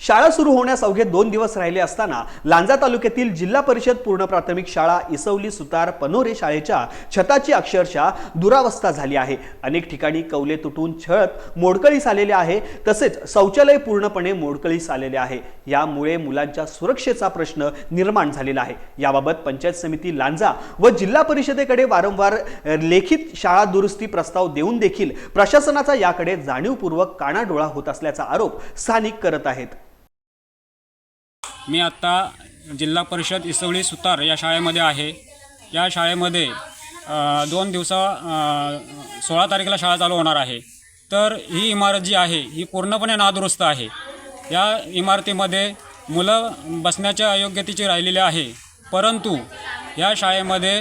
शाळा सुरू होण्यास अवघे दोन दिवस राहिले असताना लांजा तालुक्यातील जिल्हा परिषद पूर्ण प्राथमिक शाळा इसवली सुतार पनोरे शाळेच्या छताची अक्षरशः दुरावस्था झाली आहे. अनेक ठिकाणी कौले तुटून छत मोडकळीस आलेले आहे. तसेच शौचालय पूर्णपणे मोडकळीस आलेले आहे. यामुळे मुलांच्या सुरक्षेचा प्रश्न निर्माण झालेला आहे. याबाबत पंचायत समिती लांजा व जिल्हा परिषदेकडे वारंवार लेखित शाळा दुरुस्ती प्रस्ताव देऊन देखील प्रशासनाचा याकडे जाणीवपूर्वक कानाडोळा होत असल्याचा आरोप स्थानिक करत आहेत. मी आत्ता जिल्हा परिषद इसवळी सुतार या शाळेमध्ये आहे. या शाळेमध्ये दोन दिवसा सोळा तारखेला शाळा चालू होणार आहे. तर ही इमारत जी आहे ही पूर्णपणे नादुरुस्त आहे. या इमारतीमध्ये मुलं बसण्याच्या अयोग्यतेची राहिलेली आहे. परंतु या शाळेमध्ये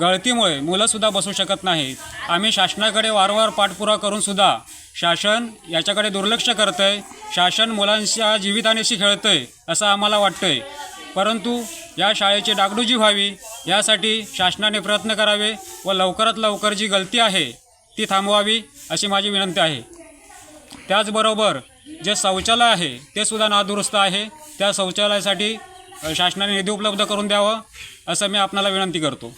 गळतीमुळे मुलंसुद्धा बसू शकत नाहीत. आम्ही शासनाकडे वारंवार पाठपुरा करूनसुद्धा शासन याच्याकडे दुर्लक्ष करतं आहे शासन मुलांच्या जीवितानेशी खेळतं आहे असं आम्हाला वाटतं आहे परंतु या शाळेची डागडुजी व्हावी यासाठी शासनाने प्रयत्न करावे व लवकरात लवकर जी गलती आहे ती थांबवावी अशी माझी विनंती आहे. त्याचबरोबर जे शौचालय आहे ते सुद्धा नादुरुस्त आहे. त्या शौचालयासाठी शासनाने निधी उपलब्ध करून द्यावं असं मी आपणाला विनंती करतो.